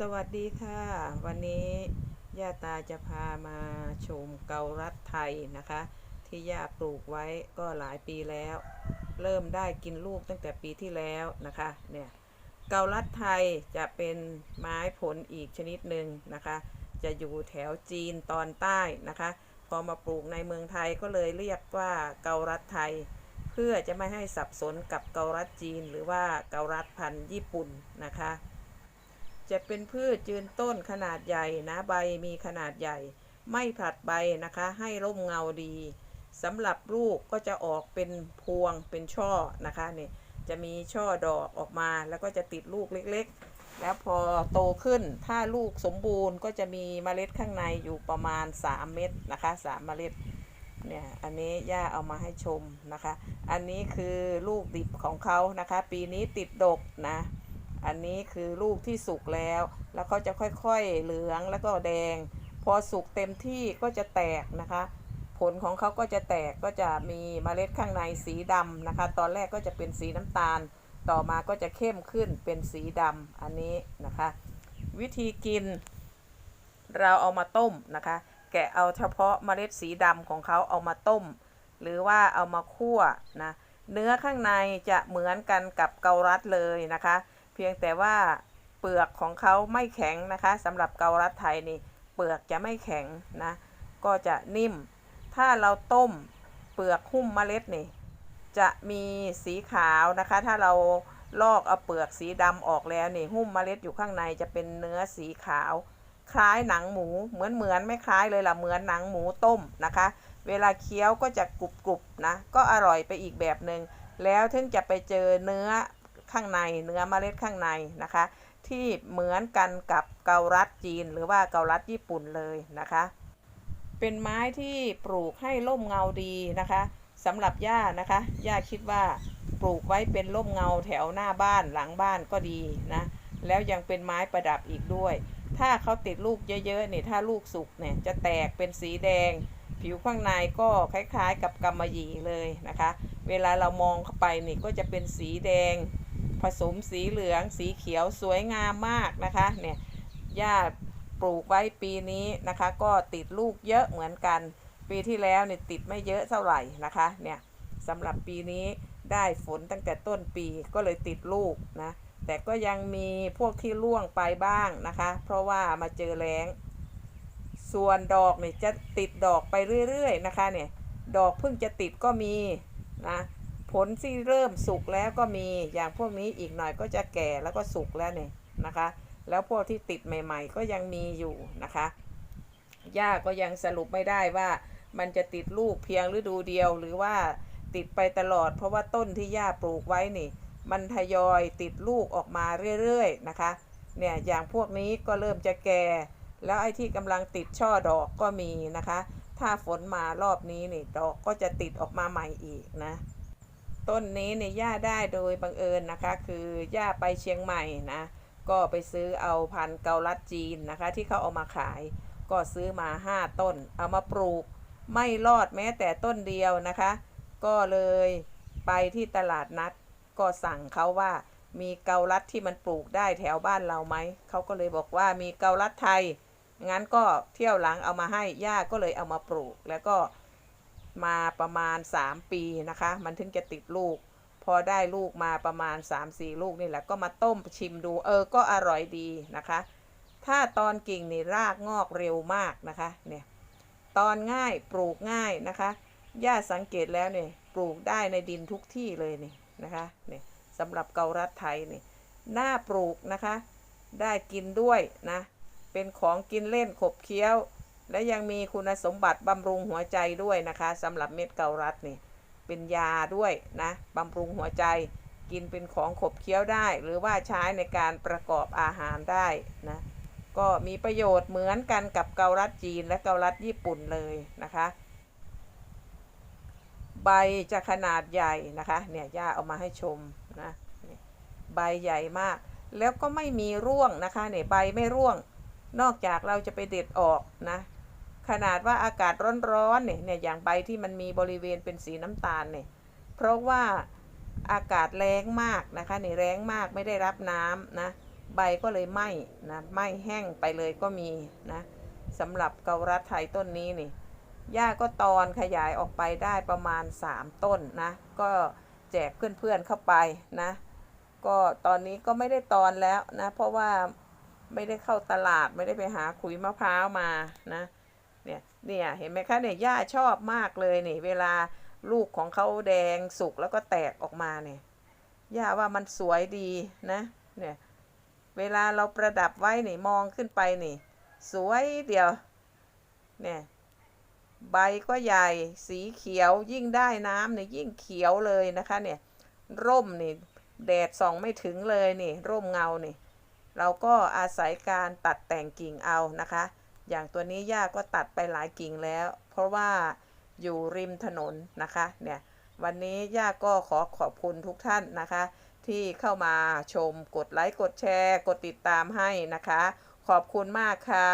สวัสดีค่ะ วันนี้ย่าตาจะพามาชมเกาลัดไทยนะคะ ที่ย่าปลูกไว้ก็หลายปีแล้ว เริ่มได้กินลูกตั้งแต่ปีที่แล้วนะคะเนี่ยเกาลัดไทยจะเป็นไม้ผลอีกชนิดหนึ่งนะคะ จะอยู่แถวจีนตอนใต้นะคะ พอมาปลูกในเมืองไทยก็เลยเรียกว่าเกาลัดไทย เพื่อจะไม่ให้สับสนกับเกาลัดจีน หรือว่าเกาลัดพันธุ์ญี่ปุ่นนะคะ จะเป็นพืชยืนต้นขนาดใหญ่นะใบมีขนาดใหญ่ ไม่ผลัดใบนะคะ ให้ร่มเงาดีสำหรับลูกก็จะออกเป็นพวงเป็นช่อนะคะเนี่ยจะมีช่อดอกออกมาแล้วก็จะติดลูกเล็กๆ แล้วพอโตขึ้นถ้าลูกสมบูรณ์ก็จะมีเมล็ดข้างในอยู่ประมาณ 3 เม็ดนะคะ 3 เมล็ดเนี่ยอันนี้ย่าเอามาให้ชมนะคะ อันนี้คือลูกดิบของเขานะคะ ปีนี้ติดดกนะ อันนี้คือลูกที่สุกแล้ว แล้วเขาจะค่อยๆเหลืองแล้วก็แดง พอสุกเต็มที่ก็จะแตกนะคะ ผลของเขาก็จะแตกก็จะมีเมล็ดข้างในสีดำนะคะ ตอนแรกก็จะเป็นสีน้ำตาล ต่อมาก็จะเข้มขึ้นเป็นสีดำอันนี้นะคะ วิธีกิน เราเอามาต้มนะคะ แกะเอาเฉพาะเมล็ดสีดำของเขาเอามาต้ม หรือว่าเอามาคั่วนะเนื้อข้างในจะเหมือนกันกับเกาลัดเลยนะคะ เพียงแต่ว่าเปลือกของเขาไม่แข็งนะคะสำหรับเกาลัดไทยนี่เปลือกจะไม่แข็งนะ ก็จะนิ่ม ถ้าเราต้มเปลือกหุ้มเมล็ดนี่ จะมีสีขาวนะคะ ถ้าเราลอกเอาเปลือกสีดำออกแล้วนี่หุ้มเมล็ดอยู่ข้างในจะเป็นเนื้อสีขาว คล้ายหนังหมูเหมือนเหมือนไม่คล้ายเลยล่ะเหมือนหนังหมูต้มนะคะ เวลาเคี้ยวก็จะกรุบกรุบๆนะก็อร่อยไปอีกแบบหนึ่งแล้วถึงจะไปเจอเนื้อ ข้างในเนื้อเมล็ดข้างในนะคะ ที่เหมือนกันกับเกาลัดจีนหรือว่าเกาลัดญี่ปุ่นเลยนะคะ เป็นไม้ที่ปลูกให้ร่มเงาดีนะคะสำหรับย่านะคะย่าคิดว่าปลูกไว้เป็นร่มเงาแถวหน้าบ้านหลังบ้านก็ดีนะแล้วยังเป็นไม้ประดับอีกด้วย ถ้าเขาติดลูกเยอะๆเนี่ยถ้าลูกสุกเนี่ยจะแตกเป็นสีแดง ผิวข้างในก็คล้ายๆ กับกำมะหยี่เลยนะคะ เวลาเรามองเข้าไปนี่ก็จะเป็นสีแดง ผสมสีเหลืองสีเขียวสวยงามมากนะคะเนี่ยย่าปลูกไว้ปีนี้นะคะ ก็ติดลูกเยอะเหมือนกัน ปีที่แล้วเนี่ยติดไม่เยอะเท่าไหร่นะคะเนี่ยสำหรับปีนี้ได้ฝนตั้งแต่ต้นปีก็เลยติดลูกนะแต่ก็ยังมีพวกที่ร่วงไปบ้างนะคะ เพราะว่ามาเจอแรงส่วนดอกเนี่ยจะติดดอกไปเรื่อยๆนะคะเนี่ยดอกเพิ่งจะติดก็มีนะ ผลที่เริ่มสุกแล้วก็มีอย่างพวกนี้อีกหน่อยก็จะแก่แล้วก็สุกแล้วเนี่ยนะคะ แล้วพวกที่ติดใหม่ ๆ ก็ยังมีอยู่นะคะย่าก็ยังสรุปไม่ได้ว่ามันจะติดลูกเพียงฤดูเดียวหรือว่าติดไปตลอด เพราะว่าต้นที่ย่าปลูกไว้นี่ มันทยอยติดลูกออกมาเรื่อยๆนะคะเนี่ยอย่างพวกนี้ก็เริ่มจะแก่ แล้วไอ้ที่กำลังติดช่อดอกก็มีนะคะ ถ้าฝนมารอบนี้นี่ดอกก็จะติดออกมาใหม่อีกนะ ต้นนี้เนี่ยย่าได้โดยบังเอิญนะคะ คือย่าไปเชียงใหม่นะ ก็ไปซื้อเอาพันธุ์เกาลัดจีนนะคะ ที่เขาเอามาขาย ก็ซื้อมา 5 ต้น เอามาปลูก ไม่รอดแม้แต่ต้นเดียวนะคะ ก็เลยไปที่ตลาดนัด ก็สั่งเขาว่ามีเกาลัดที่มันปลูกได้แถวบ้านเราไหม เขาก็เลยบอกว่ามีเกาลัดไทย งั้นก็เที่ยวหลังเอามาให้ย่าก็เลยเอามาปลูก แล้วก็ มาประมาณ 3 ปีนะคะ มันถึงจะติดลูก พอได้ลูกมาประมาณ 3-4 ลูกนี่แหละก็มาต้มชิมดูเออก็อร่อยดีนะคะ ถ้าตอนกิ่งนี่รากงอกเร็วมากนะคะเนี่ยตอนง่ายปลูกง่ายนะคะย่าสังเกตแล้วเนี่ยปลูกได้ในดินทุกที่เลยนี่นะคะเนี่ยสำหรับเกาลัดไทยนี่น่าปลูกนะคะ ได้กินด้วยนะเป็นของกินเล่นขบเคี้ยว และยังมีคุณสมบัติบำรุงหัวใจด้วยนะคะสำหรับเม็ดเกาลัดนี่เป็นยาด้วยนะบำรุงหัวใจกินเป็นของขบเคี้ยวได้ หรือว่าใช้ในการประกอบอาหารได้นะก็มีประโยชน์เหมือนกันกับเกาลัดจีนและเกาลัดญี่ปุ่นเลยนะคะ ใบจะขนาดใหญ่นะคะเนี่ยย่าเอามาให้ชมนะใบใหญ่มาก แล้วก็ไม่มีร่วงนะคะเนี่ยใบไม่ร่วง นอกจากเราจะไปเด็ดออกนะ ขนาดว่าอากาศร้อนๆเนี่ยเนี่ยอย่างใบที่มันมีบริเวณเป็นสีน้ำตาลเนี่ยเพราะว่าอากาศแรงมากนะคะเนี่ยแรงมากไม่ได้รับน้ำนะใบก็เลยไหม้นะไหม้แห้งไปเลยก็มีนะสำหรับเกาลัดไทยต้นนี้นี่หญ้าก็ตอนขยายออกไปได้ประมาณ 3 ต้นนะ ก็แจกเพื่อนๆเข้าไปนะ ก็ตอนนี้ก็ไม่ได้ตอนแล้วนะ เพราะว่าไม่ได้เข้าตลาดไม่ได้ไปหาขุยมะพร้าวมานะ เนี่ยเนี่ยเห็นไหมคะเนี่ยย่าชอบมากเลยนี่เวลาลูกของเขาแดงสุกแล้วก็แตกออกมาเนี่ยย่าว่ามันสวยดีนะเนี่ยเวลาเราประดับไว้นี่มองขึ้นไปนี่ สวยเดียวเนี่ยใบก็ใหญ่สีเขียวยิ่งได้น้ำเนี่ยยิ่งเขียวเลยนะคะเนี่ยร่มนี่แดดส่องไม่ถึงเลยนี่ร่มเงานี่ เราก็อาศัยการตัดแต่งกิ่งเอานะคะ อย่างตัวนี้ย่าก็ตัดไปหลายกิ่งแล้ว เพราะว่าอยู่ริมถนนนะคะเนี่ยวันนี้ย่าก็ขอขอบคุณทุกท่านนะคะ ที่เข้ามาชมกดไลค์กดแชร์ กดติดตามให้นะคะ ขอบคุณมากค่ะ